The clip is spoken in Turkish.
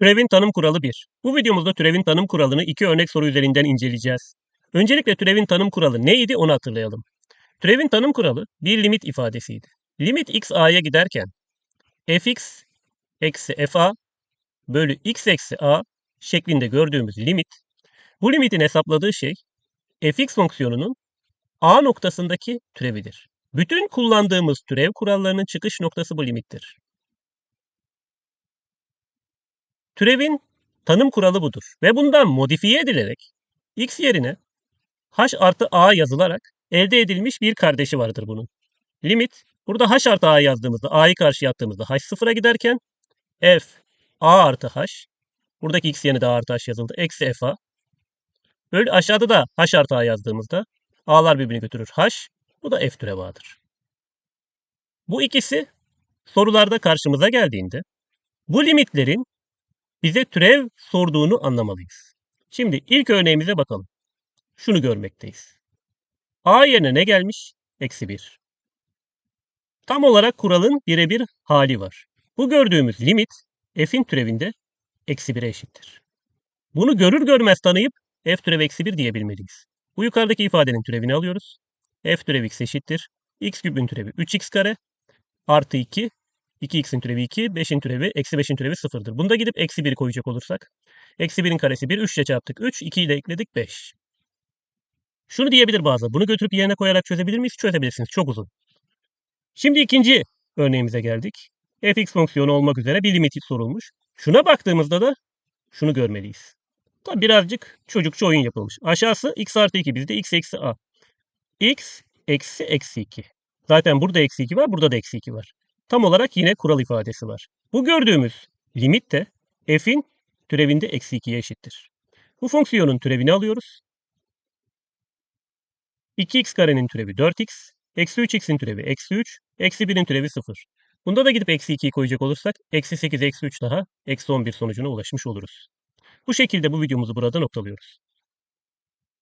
Türevin tanım kuralı 1. Bu videomuzda türevin tanım kuralını iki örnek soru üzerinden inceleyeceğiz. Öncelikle türevin tanım kuralı neydi onu hatırlayalım. Türevin tanım kuralı bir limit ifadesiydi. Limit x a'ya giderken fx eksi fa bölü x eksi a şeklinde gördüğümüz limit, bu limitin hesapladığı şey fx fonksiyonunun a noktasındaki türevidir. Bütün kullandığımız türev kurallarının çıkış noktası bu limittir. Türevin tanım kuralı budur ve bundan modifiye edilerek x yerine h artı a yazılarak elde edilmiş bir kardeşi vardır bunun. Limit burada h artı a yazdığımızda a'yı karşıya attığımızda h sıfıra giderken f a artı h buradaki x yerine de a artı h yazıldı. Eksi f a Böyle aşağıda da h artı a yazdığımızda a'lar birbirini götürür h bu da f türevi a'dır. Bu ikisi sorularda karşımıza geldiğinde bu limitlerin bize türev sorduğunu anlamalıyız. Şimdi ilk örneğimize bakalım. Şunu görmekteyiz. A yerine ne gelmiş? Eksi 1. Tam olarak kuralın birebir hali var. Bu gördüğümüz limit f'in türevinde eksi 1'e eşittir. Bunu görür görmez tanıyıp f türev eksi 1 diyebilmeliyiz. Bu yukarıdaki ifadenin türevini alıyoruz. f türev x eşittir. x küpün türevi 3x kare artı 2 2x'in türevi 2, 5'in türevi, eksi 5'in türevi 0'dır. Bunda gidip eksi 1'i koyacak olursak. Eksi 1'in karesi 1, 3 ile çarptık 3, 2 ile ekledik 5. Şunu diyebilir bazı. Bunu götürüp yerine koyarak çözebilir miyiz? Çözebilirsiniz. Çok uzun. Şimdi ikinci örneğimize geldik. fx fonksiyonu olmak üzere bir limiti sorulmuş. Şuna baktığımızda da şunu görmeliyiz. Tabi birazcık çocukça oyun yapılmış. Aşağısı x artı 2 bizde x eksi a. x eksi eksi 2. Zaten burada eksi 2 var, burada da eksi 2 var. Tam olarak yine kural ifadesi var. Bu gördüğümüz limit de f'in türevinde eksi 2'ye eşittir. Bu fonksiyonun türevini alıyoruz. 2x karenin türevi 4x, eksi 3x'in türevi eksi 3, eksi 1'in türevi 0. Bunda da gidip eksi 2'yi koyacak olursak eksi 8, eksi 3 daha eksi 11 sonucuna ulaşmış oluruz. Bu şekilde bu videomuzu burada noktalıyoruz.